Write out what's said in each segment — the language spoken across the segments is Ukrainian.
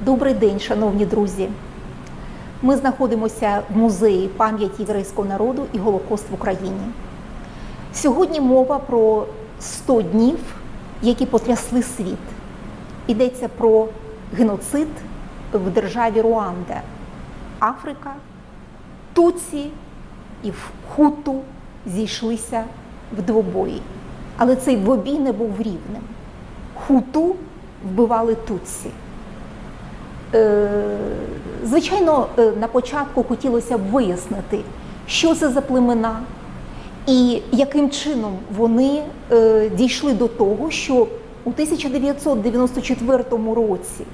Добрий день, шановні друзі. Ми знаходимося в музеї пам'яті єврейського народу і Голокост в Україні. Сьогодні мова про 100 днів, які потрясли світ. Йдеться про геноцид в державі Руанда, Африка, Туці і Хуту зійшлися в двобої. Але цей двобій не був рівним. Хуту вбивали Туці. Е, Звичайно, е, на початку хотілося б вияснити, що це за племена і яким чином вони е, дійшли до того, що у 1994 році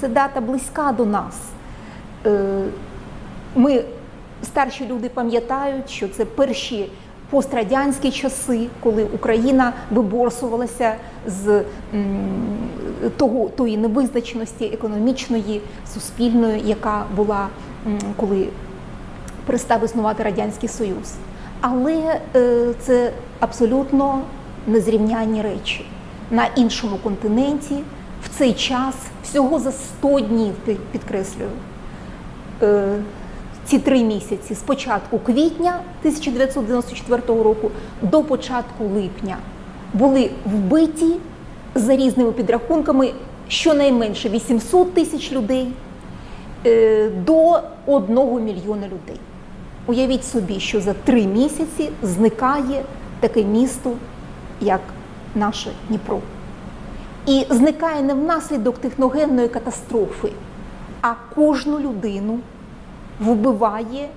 це дата близька до нас. Ми старші люди пам'ятають, що це перші пострадянські часи, коли Україна виборсувалася з того тої невизначеності економічної, суспільної, яка була коли перестав існувати радянський союз. Але е, це абсолютно незрівнянні речі на іншому континенті в цей час всього за 100 днів підкреслюю. Ці три місяці з початку квітня 1994 року до початку липня були вбиті за різними підрахунками щонайменше 800 тисяч людей е, до 1 мільйона людей. Уявіть собі, що за три місяці зникає таке місто, як наше Дніпро. І зникає не внаслідок техногенної катастрофи, а кожну людину вбиває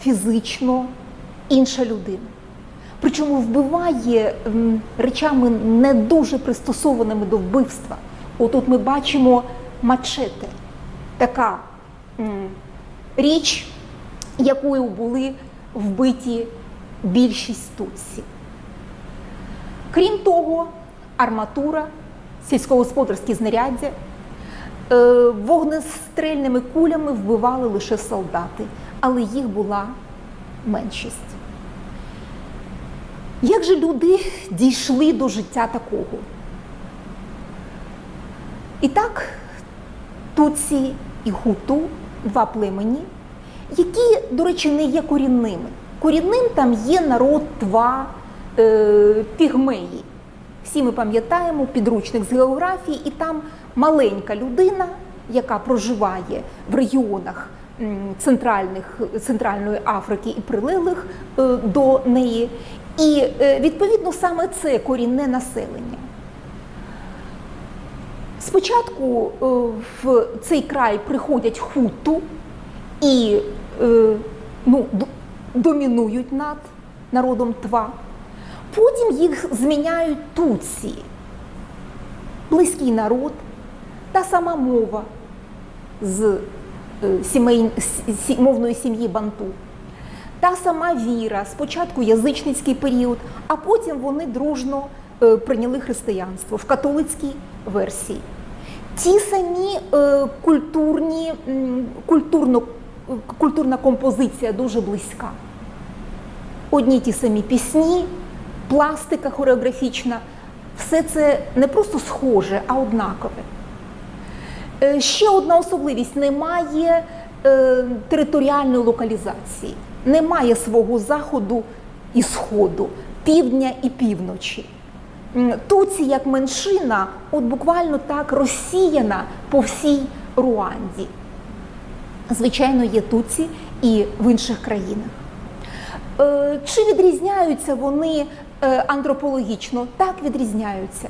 фізично інша людина. Причому вбиває речами не дуже пристосованими до вбивства. Отут ми бачимо мачете, така річ, якою були вбиті більшість тутсі. Крім того, арматура, сільськогосподарські знаряддя вогнестрельними кулями вбивали лише солдати, але їх була меншість. Як же люди дійшли до життя такого? І так, Туці і Хуту два племені, які, до речі, не є корінними. Корінним там є народ Тва е, пігмеї. Всі ми пам'ятаємо підручник з географії, і там маленька людина, яка проживає в регіонах центральних, Центральної Африки і прилеглих е, до неї. І е, відповідно саме це корінне населення. Спочатку е, в цей край приходять хуту і ну, домінують над народом Тва. Потім їх зміняють туці, близький народ, та сама мова з е, сімей, мовної сім'ї Банту. Та сама віра, спочатку язичницький період, а потім вони дружно е, прийняли християнство в католицькій версії. Ті самі е, культурні, культурно, культурна композиція дуже близька. Одні ті самі пісні, пластика хореографічна, все це не просто схоже, а однакове. Е, Ще одна особливість: немає е, територіальної локалізації, немає свого заходу і сходу, півдня і півночі. Туці як меншина, от буквально так розсіяна по всій Руанді. Звичайно, є туці і в інших країнах. Е, Чи відрізняються вони антропологічно? Так відрізняються.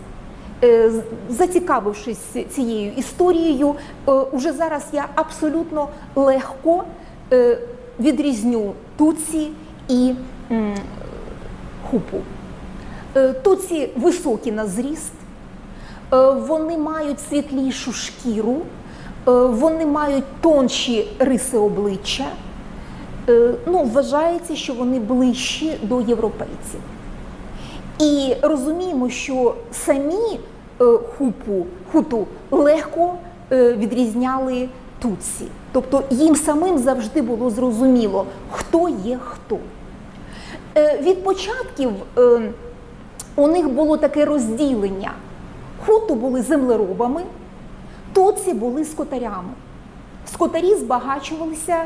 Е, Зацікавившись цією історією, е, уже зараз я абсолютно легко е, відрізню туці і хупу. Туці високі на зріст, вони мають світлішу шкіру, вони мають тонші риси обличчя. Ну, вважається, що вони ближчі до європейців. І розуміємо, що самі е, хупу, хуту легко е, відрізняли туці. Тобто їм самим завжди було зрозуміло, хто є хто. Е, Від початків у них було таке розділення. Хуту були землеробами, туці були скотарями. Скотарі збагачувалися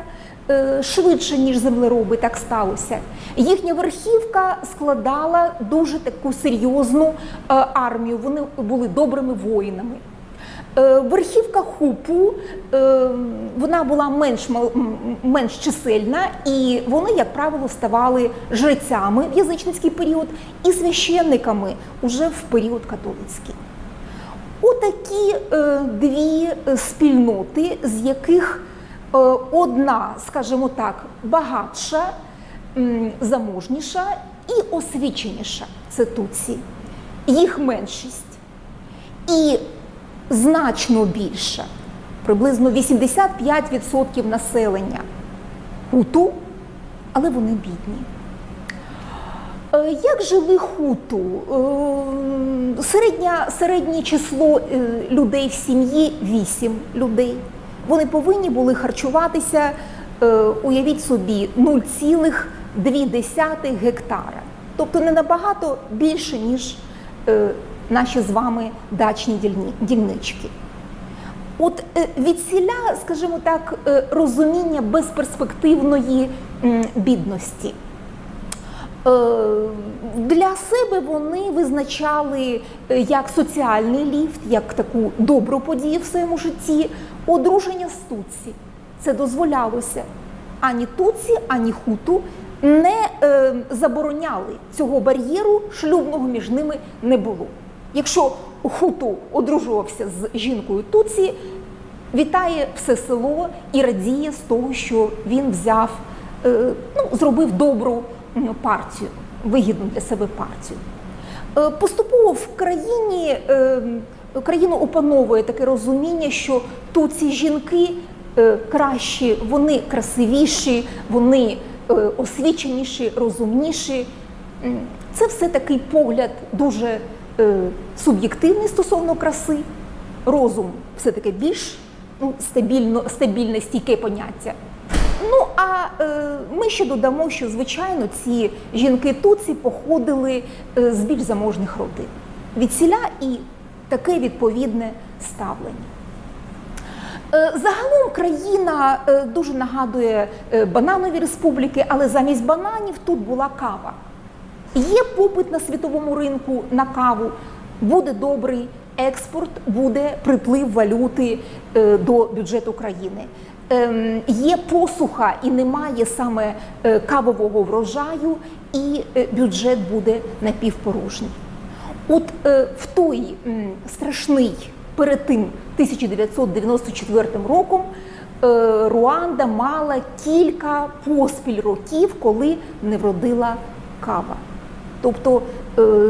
е, швидше, ніж землероби, так сталося. Їхня верхівка складала дуже таку серйозну е, армію. Вони були добрими воїнами. Е, Верхівка хупу вона була менш менш чисельна, і вони, як правило, ставали жрецями в язичницький період і священниками уже в період католицький. Отакі е, дві е, спільноти, з яких е, одна, скажімо так, багатша, заможніша і освіченіша. Це туці, їх меншість. І значно більша, приблизно 85% населення. Хуту, але вони бідні. Е, Як жили хуту? Е, Середня, середнє число е, людей в сім'ї 8 людей. Вони повинні були харчуватися, уявіть собі, 0,2 гектара. Тобто не набагато більше, ніж наші з вами дачні дільнички. От від скажімо так, розуміння безперспективної бідності. Е, Для себе вони визначали е, як соціальний ліфт, як таку добру подію в своєму житті, одруження з туці. Це дозволялося. Ані туці, ані хуту не е, забороняли цього бар'єру, шлюбного між ними не було. Якщо хуту одружувався з жінкою туці, вітає все село і радіє з того, що він взяв, е, ну, зробив добру партію, вигідну для себе партію. Е, Поступово в країні е, країну опановує таке розуміння, що тут ці жінки е, кращі, вони красивіші, вони освіченіші, розумніші. Це все такий погляд дуже суб'єктивний стосовно краси. Розум все-таки більш ну, стабільно, стабільне, стійке поняття. Ну а е, ми ще додамо, що звичайно ці жінки туці походили е, з більш заможних родин. Від сіля і таке відповідне ставлення. Е, Загалом країна е, дуже нагадує бананові республіки, але замість бананів тут була кава. Є попит на світовому ринку на каву, буде добрий експорт, буде приплив валюти до бюджету країни. Ем, Є посуха і немає саме е, кавового врожаю, і е, бюджет буде напівпорожній. От е, в той страшний перед тим 1994 роком Руанда мала кілька поспіль років, коли не вродила кава. Тобто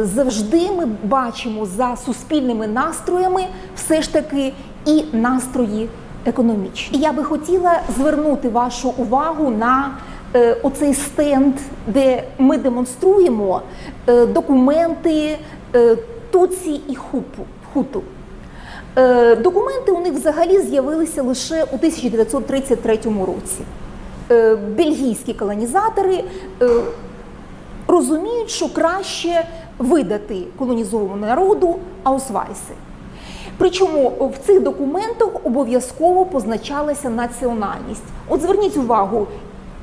завжди ми бачимо за суспільними настроями все ж таки і настрої економічні. Я би хотіла звернути вашу увагу на е, оцей стенд, де ми демонструємо е, документи е, Туці і Хуту. Документи у них взагалі з'явилися лише у 1933 році. Бельгійські колонізатори розуміють, що краще видати колонізованому народу аусвайси. Причому в цих документах обов'язково позначалася національність. От зверніть увагу,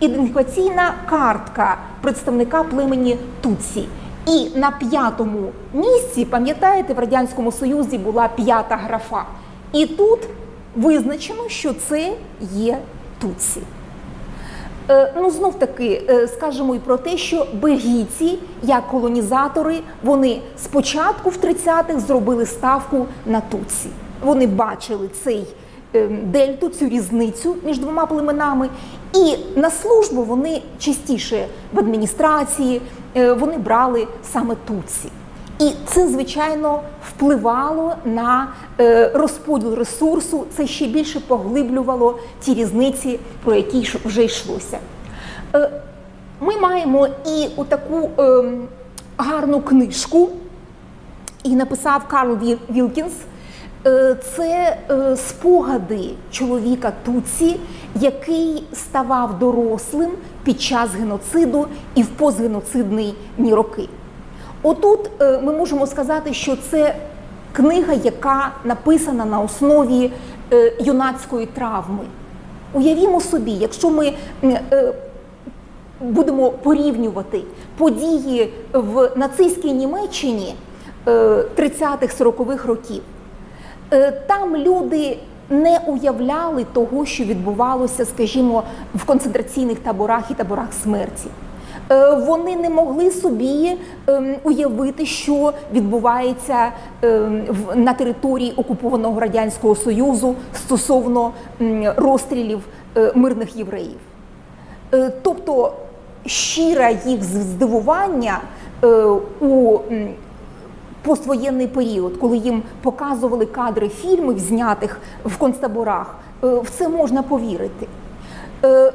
ідентифікаційна картка представника племені Туці. І на п'ятому місці, пам'ятаєте, в Радянському Союзі була п'ята графа. І тут визначено, що це є Туці. Е, Ну, знов таки е, скажемо і про те, що бельгійці, як колонізатори, вони спочатку в 30-х зробили ставку на туці. Вони бачили цей е, дельту, цю різницю між двома племенами, і на службу вони частіше в адміністрації е, вони брали саме туці. І це, звичайно, впливало на е, розподіл ресурсу. Це ще більше поглиблювало ті різниці, про які вже йшлося. Е, Ми маємо і таку гарну книжку, і написав Карл Вілкінс. Е, Це спогади чоловіка Туці, який ставав дорослим під час геноциду і в постгеноцидні роки. Отут е, ми можемо сказати, що це книга, яка написана на основі е, юнацької травми. Уявімо собі, якщо ми е, будемо порівнювати події в нацистській Німеччині е, 30-х-40-х років, там люди не уявляли того, що відбувалося, скажімо, в концентраційних таборах і таборах смерті. Е, Вони не могли собі ем, уявити, що відбувається ем, на території окупованого радянського союзу стосовно розстрілів е, мирних євреїв. Е, Тобто щире їх здивування у поствоєнний період, коли їм показували кадри фільмів, знятих в концтаборах, в це можна повірити.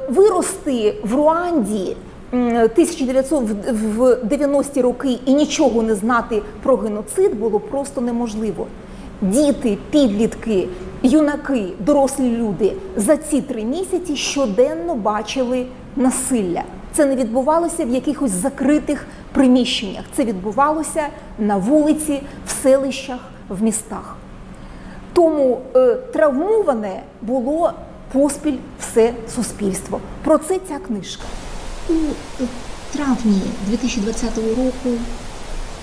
Вирости в Руанді м, 1990 роки і нічого не знати про геноцид було просто неможливо. Діти, підлітки, юнаки, дорослі люди за ці три місяці щоденно бачили насилля. Це не відбувалося в якихось закритих приміщеннях. Це відбувалося на вулиці, в селищах, в містах. Тому е, травмоване було поспіль все суспільство. Про це ця книжка. У травні 2020 року,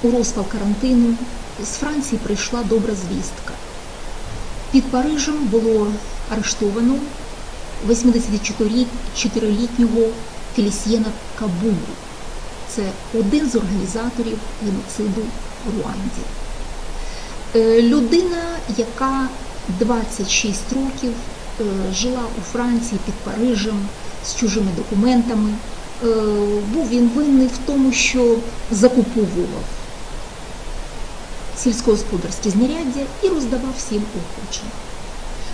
у розпал карантину, з Франції прийшла добра звістка. Під Парижем було арештовано 84-літнього Фелісьєна Кабулу. Це один з організаторів геноциду в Руанді. Е, Людина, яка 26 років е, жила у Франції під Парижем з чужими документами. Е, Був він винний в тому, що закуповував сільськогосподарські знаряддя і роздавав всім охочим.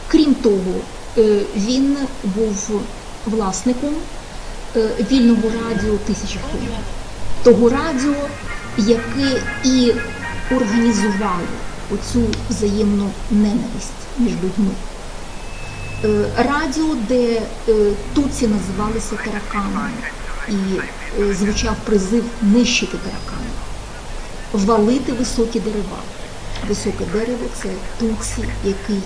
Крім того, е, він був власником е, вільного радіо Тисяча хвилин. Того радіо, яке і організувало оцю взаємну ненависть між людьми. Радіо, де туці називалися тараканами, і е, звучав призив нищити тараканів, валити високі дерева. Високе дерево це туці, який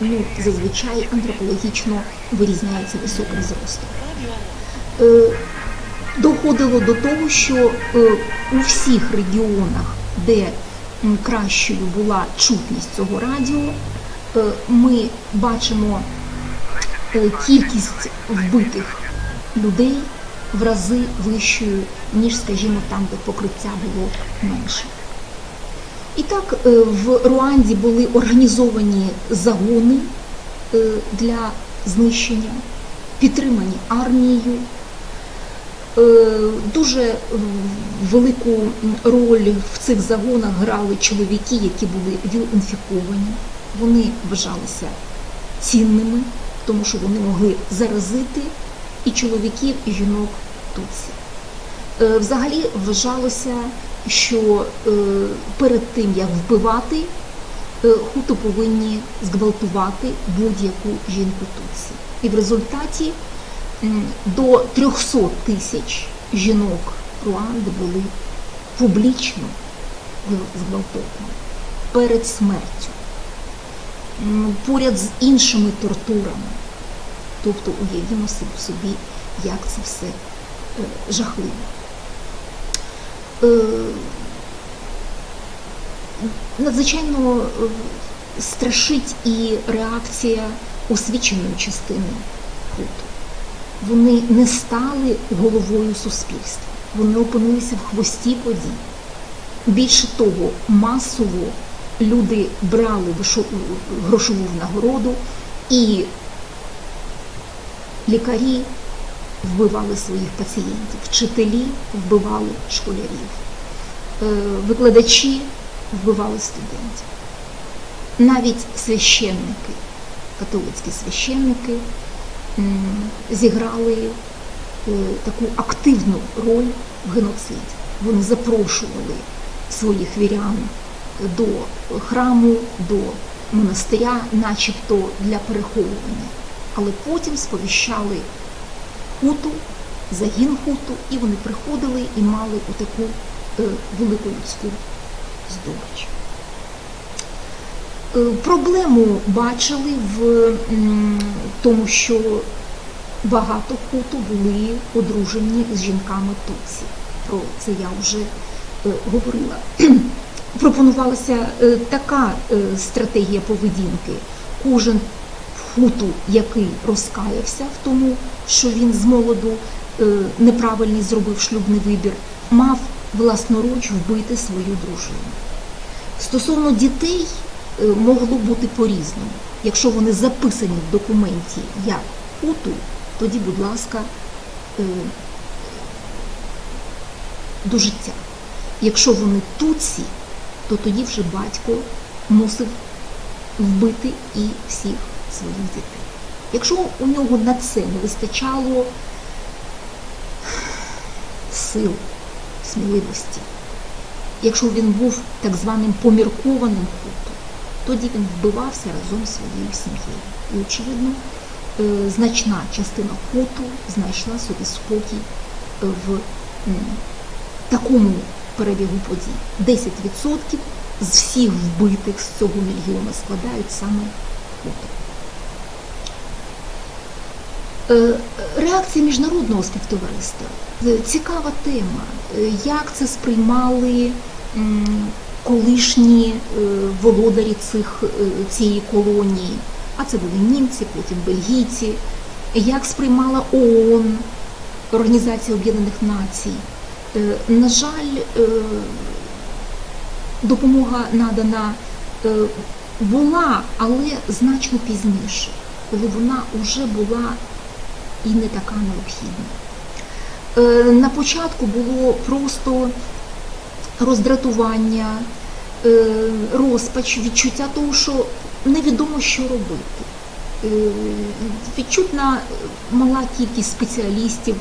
ну, зазвичай антропологічно вирізняється високим зростом. Е, доходило до того, що е, у всіх регіонах, де кращою була чутність цього радіо, ми бачимо кількість вбитих людей в рази вищою, ніж, скажімо, там, де покриття було менше. І так, е, в Руанді були організовані загони е, для знищення, підтримані армією. Е, Дуже велику роль в цих загонах грали чоловіки, які були ВІЛ-інфіковані. Вони вважалися цінними, тому що вони могли заразити і чоловіків, і жінок Туці. Е, Взагалі вважалося, що е, перед тим як вбивати, е, хуту повинні зґвалтувати будь-яку жінку Туці. І в результаті до 300 тисяч жінок Руанди були публічно зґвалтовані перед смертю, поряд з іншими тортурами. Тобто уявімо собі- як це все е, жахливо. Е, Надзвичайно е, страшить і реакція освіченої частини хуту. Вони не стали головою суспільства, вони опинилися в хвості подій. Більше того, масово люди брали грошову нагороду і лікарі вбивали своїх пацієнтів, вчителі вбивали школярів, е, викладачі вбивали студентів. Навіть священники, католицькі священники зіграли е, таку активну роль в геноциді. Вони запрошували своїх вірян до храму, до монастиря, начебто для переховування, але потім сповіщали хуту, загін хуту, і вони приходили і мали отаку е, велику людську здобич. Е, Проблему бачили в м, тому, що багато хуту були одружені з жінками Туці. Про це я вже е, говорила. Пропонувалася е, така е, стратегія поведінки. Кожен хуту, який розкаявся в тому, що він з молоду е, неправильний зробив шлюбний вибір, мав власноруч вбити свою дружину. Стосовно дітей е, могло бути по-різному. Якщо вони записані в документі як хуту, тоді, будь ласка, е, до життя. Якщо вони туці, то тоді вже батько мусив вбити і всіх своїх дітей. Якщо у нього на це не вистачало сил, сміливості, якщо він був так званим поміркованим хутом, тоді він вбивався разом зі своєю сім'єю. І, очевидно, е, значна частина хуту знайшла собі спокій в такому перебігу подій. 10% з всіх вбитих з цього мільйона складають саме хуту. Е, Реакція міжнародного співтовариства. Е, Цікава тема. Е, Як це сприймали колишні володарі цих, цієї колонії, а це були німці, потім бельгійці. Як сприймала ООН, Організація Об'єднаних Націй. На жаль, допомога надана була, але значно пізніше, коли вона вже була і не така необхідна. Е, На початку було просто роздратування, е, розпач, відчуття того, що невідомо, що робити. Е, Відчутна мала кількість спеціалістів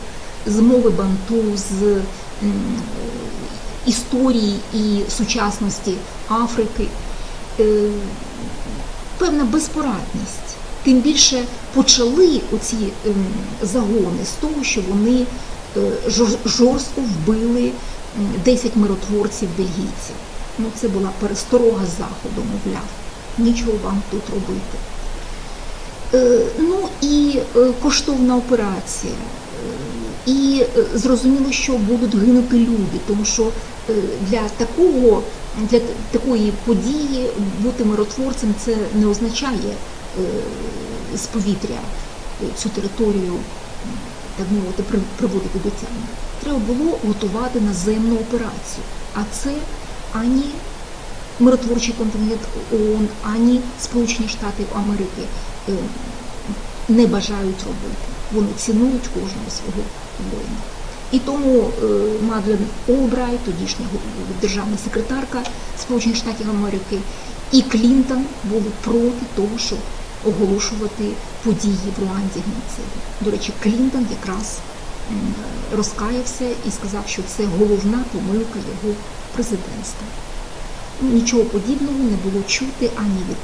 з мови банту, з історії і сучасності Африки. Певна безпорадність. Тим більше почали оці ем, загони з того, що вони е, жорстко вбили 10 миротворців бельгійців. Ну, це була пересторога заходу, мовляв, нічого вам тут робити. Е, Ну і е, коштовна операція. І зрозуміло, що будуть гинути люди, тому що для такого для такої події бути миротворцем це не означає з повітря е, цю територію, так мовити, при- приводити до тями. Треба було готувати наземну операцію. А це ані миротворчий контингент ООН, ані Сполучені Штати Америки е, не бажають робити. Вони цінують кожного свого воїна. І тому е, Мадлен Олбрайт, тодішня державна секретарка Сполучених Штатів Америки, і Клінтон були проти того, щоб оголошувати події в Руанді геноциду. До речі, Клінтон якраз розкаявся і сказав, що це головна помилка його президентства. Нічого подібного не було чути ані від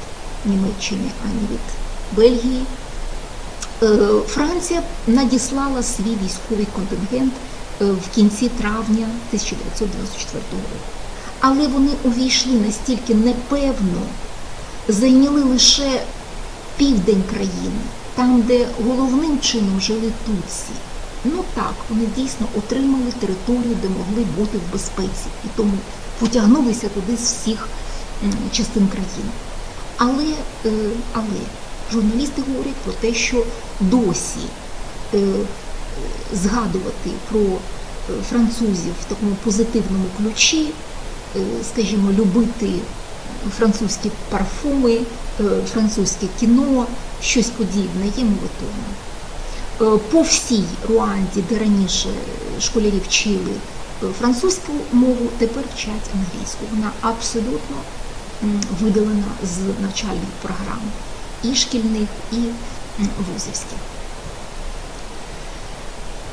Німеччини, ані від Бельгії. Е, Франція надіслала свій військовий контингент е, в кінці травня 1994 року. Але вони увійшли настільки непевно, зайняли лише південь країни, там, де головним чином жили туці. Ну так, вони дійсно отримали територію, де могли бути в безпеці, і тому потягнулися туди з всіх частин країни. Але, е, але журналісти говорять про те, що досі е, згадувати про е, французів в такому позитивному ключі, скажімо, любити французькі парфуми, е, французьке кіно, щось подібне є мовитовно. Е, По всій Руанді, де раніше школярі вчили е, французьку мову, тепер вчать англійську. Вона абсолютно видалена з навчальних програм і шкільних, і вузівських.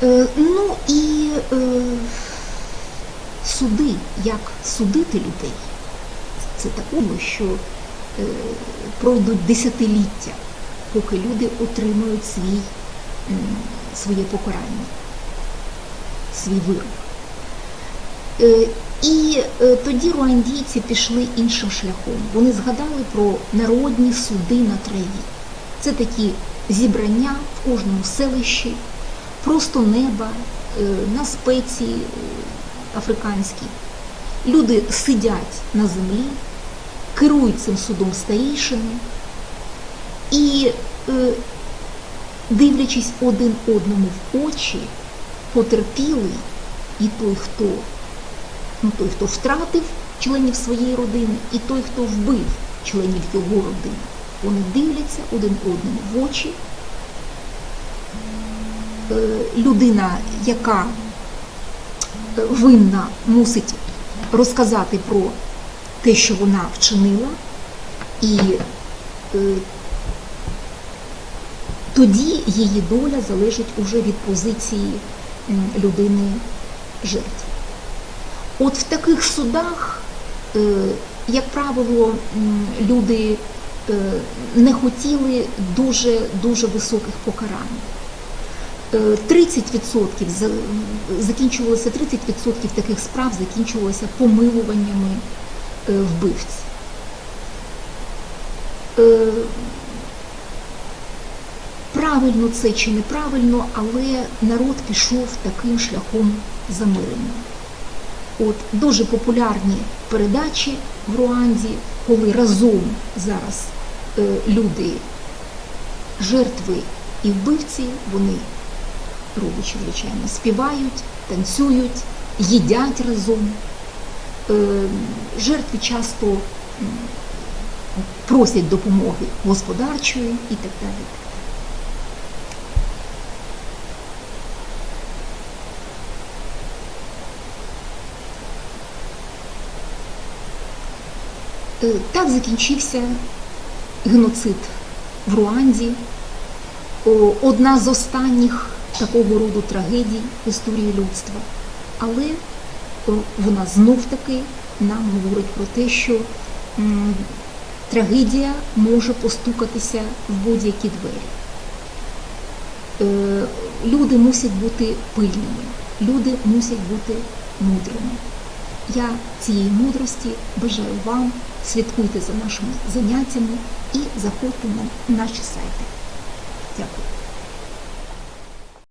Е, Ну і суди, як судити людей, це такому, що е, пройдуть десятиліття, поки люди отримують свій, своє покарання, свій вирок. Е, І е, тоді руандійці пішли іншим шляхом. Вони згадали про народні суди на траві. Це такі зібрання в кожному селищі, просто неба, на спеції е, африканські. Люди сидять на землі, керують цим судом старішини і, е, дивлячись один одному в очі, потерпілий і той, хто ну, той, хто втратив членів своєї родини, і той, хто вбив членів його родини. Вони дивляться один одному в очі. Е, Людина, яка е, винна, мусить розказати про те, що вона вчинила, і е, тоді її доля залежить уже від позиції людини жертви. От в таких судах, е, як правило, люди е, не хотіли дуже дуже високих покарань. Е, 30% закінчувалося 30% таких справ закінчувалося помилуваннями е, вбивць. Е, Правильно це чи неправильно, але народ пішов таким шляхом замирення. От дуже популярні передачі в Руанді, коли разом зараз е, люди, жертви і вбивці, вони родичі, звичайно, співають, танцюють, їдять разом. Е, жертви часто просять допомоги господарчої і так далі. Е, Так закінчився геноцид в Руанді. Одна з останніх такого роду трагедій в історії людства. Але вона знов таки нам говорить про те, що трагедія може постукатися в будь-які двері. Е, Люди мусять бути пильними, люди мусять бути мудрими. Я цієї мудрості бажаю вам. Слідкуйте за нашими заняттями і заходьте на наші сайти. Дякую.